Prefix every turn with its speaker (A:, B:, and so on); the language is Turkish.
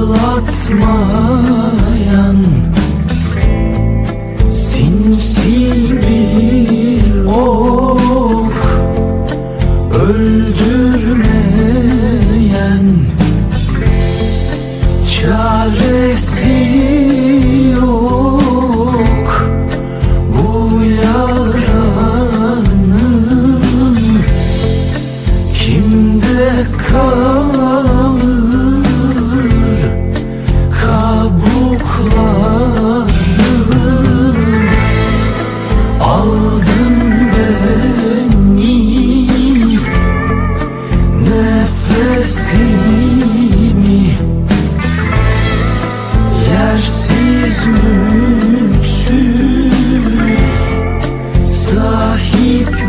A: hatırlatmayan Sinsi bir ok Öldürmeyen Çaresi yok. Bu yaranın Kimde kal aldın beni. Nefesimi Yersiz mülksüz Sahip